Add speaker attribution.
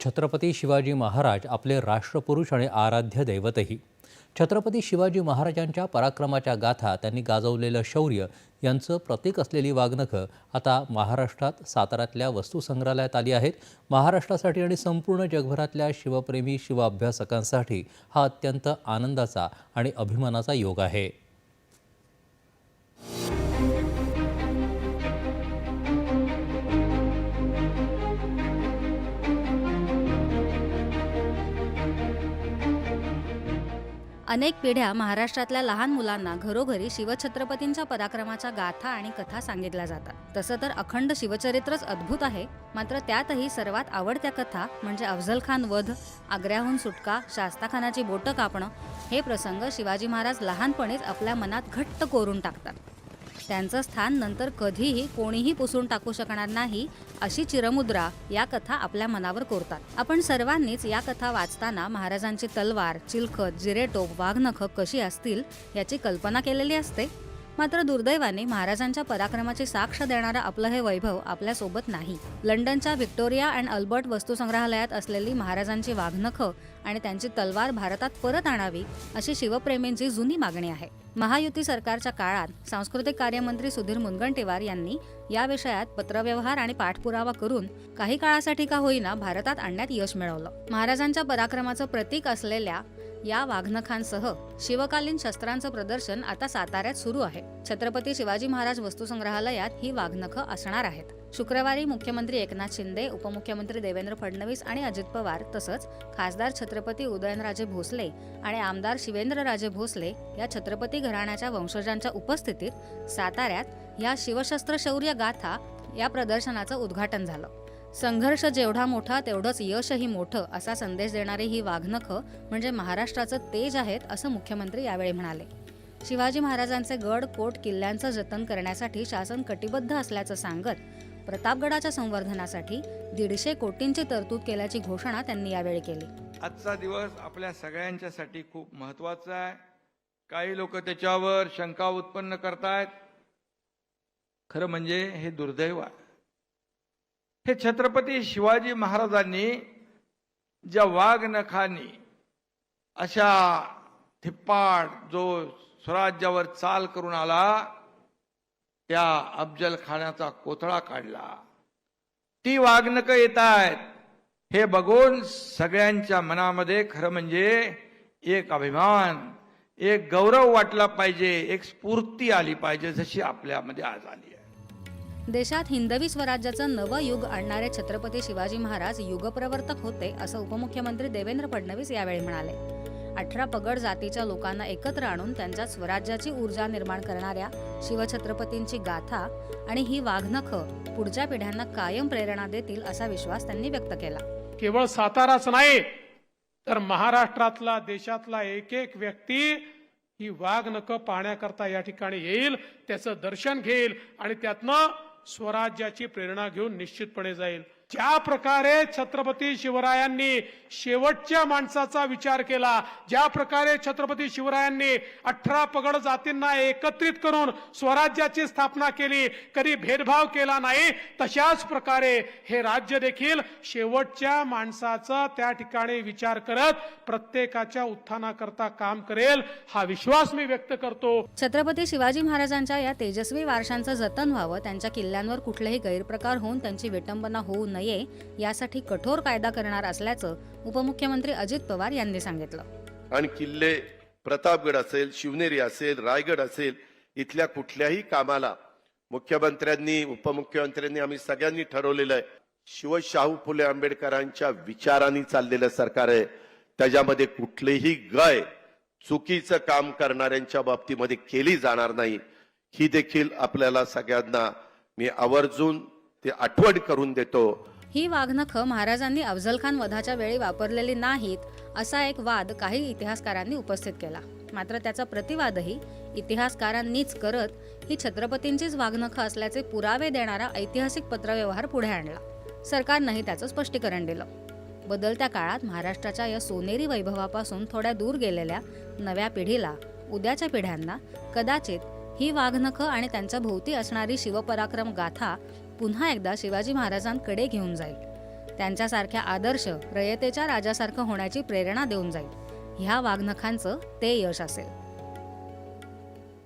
Speaker 1: छत्रपती शिवाजी महाराज आपले राष्ट्रपुरुष आणि आराध्य दैवतही. छत्रपती शिवाजी महाराजांच्या पराक्रमाच्या गाथा त्यांनी गाजवलेलं शौर्य यांचं प्रतीक असलेली वाघनखं आता महाराष्ट्रात साताऱ्यातल्या वस्तुसंग्रहालयात आली आहेत. महाराष्ट्रासाठी आणि संपूर्ण जगभरातल्या शिवप्रेमी शिवाभ्यासकांसाठी हा अत्यंत आनंदाचा आणि अभिमानाचा योग आहे.
Speaker 2: अनेक पिढ्या महाराष्ट्रातल्या लहान मुलांना घरोघरी शिवछत्रपतींच्या पराक्रमाच्या गाथा आणि कथा सांगितल्या जातात. तसं तर अखंड शिवचरित्रच अद्भुत आहे मात्र त्यातही सर्वात आवडत्या कथा म्हणजे अफजल खान वध आग्र्याहून सुटका शास्ताखानाची बोटं कापणं हे प्रसंग शिवाजी महाराज लहानपणीच आपल्या मनात घट्ट कोरून टाकतात. त्यांचं स्थान नंतर कधीही कोणीही पुसून टाकू शकणार नाही अशी चिरमुद्रा या कथा आपल्या मनावर कोरतात. आपण सर्वांनीच या कथा वाचताना महाराजांची तलवार चिलखत जिरेटोप वाघनख कशी असतील याची कल्पना केलेली असते? मात्र दुर्दैवाने महाराजांच्या पराक्रमाची साक्ष देणारा आपलं हे वैभव आपल्यासोबत नाही. लंडनच्या व्हिक्टोरिया अँड अल्बर्ट वस्तुसंग्रहालयात असलेली महाराजांची वाघनख आणि त्यांची तलवार भारतात परत आणावी अशी शिवप्रेमींची जुनी मागणी आहे. महायुती सरकारच्या काळात सांस्कृतिक कार्यमंत्री सुधीर मुनगंटीवार यांनी या विषयात पत्रव्यवहार आणि पाठपुरावा करून काही काळासाठी का होईना भारतात आणण्यात यश मिळवलं. महाराजांच्या पराक्रमाचं प्रतीक असलेल्या या वाघनखांसह शिवकालीन शस्त्रांचं प्रदर्शन आता साताऱ्यात सुरू आहे. छत्रपती शिवाजी महाराज वस्तुसंग्रहालयात ही वाघनखं असणार आहेत. शुक्रवारी मुख्यमंत्री एकनाथ शिंदे उपमुख्यमंत्री देवेंद्र फडणवीस आणि अजित पवार तसंच खासदार छत्रपती उदयनराजे भोसले आणि आमदार शिवेंद्रराजे भोसले या छत्रपती घराण्याच्या वंशजांच्या उपस्थितीत साताऱ्यात या शिवशस्त्र शौर्य गाथा या प्रदर्शनाचं उद्घाटन झालं. संघर्ष जेवढा मोठा तेवढंच यशही मोठं असा संदेश देणारी ही वाघनखं म्हणजे महाराष्ट्राचं तेज आहेत असं मुख्यमंत्री यावेळी म्हणाले. शिवाजी महाराजांचे गड कोट किल्ल्यांचं जतन करण्यासाठी शासन कटिबद्ध असल्याचं सांगत प्रतापगडाच्या संवर्धनासाठी दीडशे कोटींची तरतूद केल्याची घोषणा त्यांनी यावेळी केली.
Speaker 3: आजचा दिवस आपल्या सगळ्यांच्यासाठी खूप महत्त्वाचा आहे. काही लोक त्याच्यावर शंका उत्पन्न करतायत. खरं म्हणजे हे दुर्दैव आहे. हे छत्रपती शिवाजी महाराजांनी ज्या वाघ अशा थिप्पाड जो स्वराज्यावर चाल करून आला त्या अफजल खानाचा कोथळा काढला. ती वाघनक येत आहेत. हे बघून सगळ्यांच्या मनामध्ये खरं म्हणजे एक अभिमान एक गौरव वाटला पाहिजे एक स्फूर्ती आली पाहिजे जशी आपल्यामध्ये आज आली आहे.
Speaker 2: देशात हिंदवी स्वराज्याचं नवं युग आणणारे छत्रपती शिवाजी महाराज युगप्रवर्तक होते असं उपमुख्यमंत्री देवेंद्र फडणवीस यावेळी म्हणाले. अठरा पगड जातीच्या लोकांना एकत्र आणून त्यांच्यात स्वराज्याची ऊर्जा निर्माण करणाऱ्या शिवछत्रपतींची गाथा आणि ही वाघनख पुढच्या पिढ्यांना कायम प्रेरणा देतील असा विश्वास त्यांनी व्यक्त केला.
Speaker 4: केवळ साताराच नाही तर महाराष्ट्रातला देशातला एक एक व्यक्ती ही वाघ नक पाहण्याकरता या ठिकाणी येईल त्याचं दर्शन घेईल आणि त्यातनं स्वराज्याची प्रेरणा घेऊन निश्चितपणे जाईल. ज्या प्रकारे छत्रपती शिवरायांनी शेवटच्या माणसाचा विचार केला ज्या प्रकारे छत्रपती शिवरायांनी अठरा पगड जातींना एकत्रित करून स्वराज्याची स्थापना केली कधी भेदभाव केला नाही तशाच प्रकारे हे राज्य देखील शेवटच्या माणसाचा त्या ठिकाणी विचार करत प्रत्येकाच्या उत्थानाकरता काम करेल हा विश्वास मी व्यक्त करतो.
Speaker 2: छत्रपती शिवाजी महाराजांच्या या तेजस्वी वारशांचं जतन व्हावं त्यांच्या किल्ल्यांवर कुठलेही गैरप्रकार होऊन त्यांची विटंबना होऊ नये यासाठी कठोर कायदा करणार असल्याचं उपमुख्यमंत्री अजित पवार यांनी सांगितलं.
Speaker 5: आणि किल्ले प्रतापगड असेल शिवनेरी असेल रायगड असेल इथल्या कुठल्याही कामाला मुख्यमंत्र्यांनी उपमुख्यमंत्र्यांनी आम्ही सगळ्यांनी ठरवलेलं आहे. शिवशाहू फुले आंबेडकरांच्या विचारांनी चाललेलं सरकार आहे. त्याच्यामध्ये कुठलीही गय चुकीचं काम करणाऱ्यांच्या बाबतीमध्ये केली जाणार नाही. ही देखील आपल्याला सगळ्यांना मी आवर्जून ते आठवण करून देतो.
Speaker 2: ही वाघनखं महाराजांनी अफजलखान वधाच्या वेळी वापरलेली नाहीत असा एक वाद काही इतिहासकारांनी उपस्थित केला. मात्र त्याचा प्रतिवादही इतिहासकारांनीच करत ही छत्रपतींचीच वाघनखं असल्याचे पुरावे देणारा ऐतिहासिक पत्रव्यवहार पुढे आणला. सरकारनंही त्याचं स्पष्टीकरण दिलं. बदलत्या काळात महाराष्ट्राच्या या सोनेरी वैभवापासून थोड्या दूर गेलेल्या नव्या पिढीला उद्याच्या पिढ्यांना कदाचित ही वाघनखं आणि त्यांच्या भोवती असणारी शिवपराक्रम गाथा पुन्हा एकदा शिवाजी महाराजांकडे घेऊन जाईल. त्यांच्यासारख्या आदर्श रयतेच्या राजासारखं होण्याची प्रेरणा देऊन जाईल. ह्या वाघनखांचं ते यश असेल.